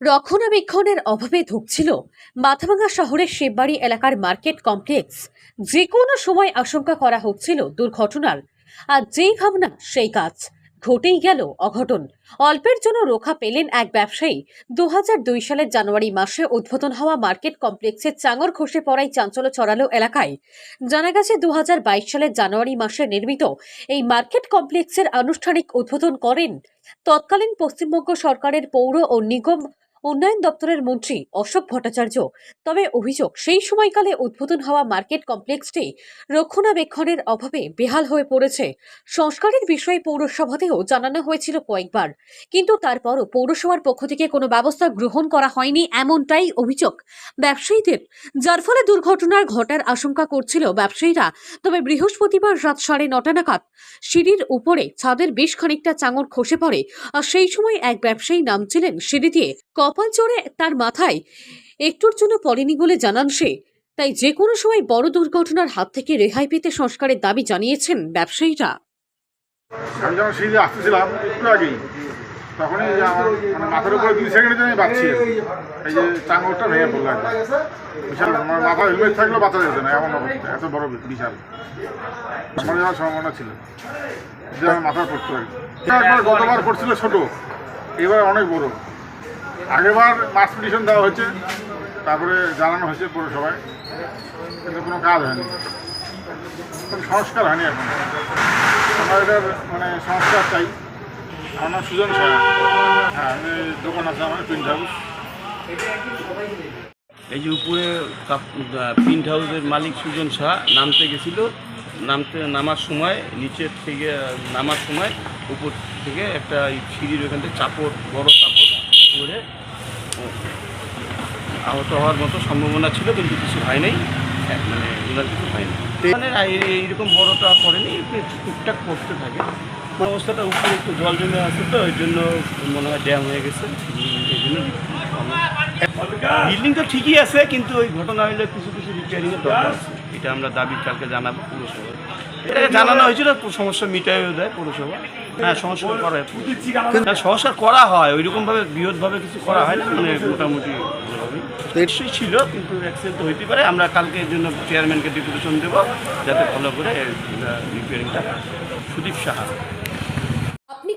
রক্ষণাবেক্ষণের অভাবে ধুঁকছিল মাথাভাঙ্গা শহরের শিববাড়ি এলাকার মার্কেট কমপ্লেক্স। যে কোনো সময় আশঙ্কা করা হচ্ছিল দুর্ঘটনার। আর যেই ভাবনা, সেই কাজ। ঘটেই গেল অঘটন। অল্পের জন্য রোখা পেলেন এক ব্যবসায়ী। দু সালের জানুয়ারি মাসে উদ্বোধন হওয়া মার্কেট কমপ্লেক্সের চাঙর খসে পড়াই চাঞ্চল্য ছড়ালো এলাকায়। জানা গেছে দু হাজার বাইশ সালের জানুয়ারি মাসে নির্মিত এই মার্কেট কমপ্লেক্সের আনুষ্ঠানিক উদ্বোধন করেন তৎকালীন পশ্চিমবঙ্গ সরকারের পৌর ও নিগম উন্নয়ন দপ্তরের মন্ত্রী অশোক ভট্টাচার্য। তবে অভিযোগ, সেই সময়কালে উদ্বোধন হওয়া মার্কেট কমপ্লেক্সটি রক্ষণাবেক্ষণের অভাবে বেহাল হয়ে পড়েছে। সংস্কারের বিষয়ে পৌরসভাতেও জানানো হয়েছিল কয়েকবার। কিন্তু তারপরও পৌরসভার পক্ষ থেকে কোনো ব্যবস্থা গ্রহণ করা হয়নি এমনটাই অভিযোগ ব্যবসায়ীদের। যার ফলে দুর্ঘটনার ঘটার আশঙ্কা করছিল ব্যবসায়ীরা। তবে বৃহস্পতিবার রাত সাড়ে নটা নাগাদ সিঁড়ির উপরে ছাদের বেশ খানিকটা চাঙর খসে পড়ে। আর সেই সময় এক ব্যবসায়ী নামছিলেন সিঁড়ি দিয়ে। কপাল চড়ে তার মাথায় একটুর জন্য পড়েনি বলে জানান সে। তাই যে কোনো সময় বড় দুর্ঘটনার হাত থেকে রেহাই পেতে সংস্কারের দাবি জানিয়েছেন ব্যবসায়ীরা। মানে ছোট, এবার অনেক বড়। আগেবার মাস পিটিশন দেওয়া হয়েছে, তারপরে জানানো হয়েছে পৌরসভায়, কিন্তু কোনো কাজ হয়নি। কোনো সংস্কার হয়নি এখন। আমরা এটার মানে সংস্কার চাই। আমার নাম সুজন হ্যাঁ আমি দোকান আছে, আমার প্রিন্ট হাউস এই যে উপরে প্রিন্ট হাউসের মালিক সুজন শাহ নামতে গেছিল। নামতে, নামার সময়, নিচের থেকে নামার সময়, উপর থেকে একটা সিঁড়ির ওখান থেকে চাপড়, বড় চাপড় পরে আহত হওয়ার মতো সম্ভাবনা ছিল কিন্তু কিছু হয় নাই। হ্যাঁ, মানে ওনার কিছু মানে না, এই- এইরকম বড়টা পড়েনি টুকটাক পড়তে থাকে। অবস্থাটা উপরে একটু জল জমে আছে তো ওই জন্য মনে হয় ড্যাম হয়ে গেছে। এই জন্য বিল্ডিং তো ঠিকই আছে কিন্তু ওই ঘটনা হইলে কিছু কিছু রিপেয়ারিংয়ের দরকার আছে। এটা আমরা দাবি কালকে জানাব পৌরসভা এটাকে জানানো হয়েছিল সমস্যা মিটাইও দেয় পৌরসভা। হ্যাঁ সমস্যা করা হয়। হ্যাঁ, সমস্যা করা হয় ওইরকমভাবে বৃহৎভাবে কিছু করা হয় না মানে মোটামুটি। নিশ্চয়ই ছিল কিন্তু অ্যাক্সিডেন্ট তো হইতে পারে। আমরা কালকে এর জন্য চেয়ারম্যানকে ডিপুটেশন দেবো যাতে ফলো করে রিপেয়ারিংটা সুদীপ সাহা।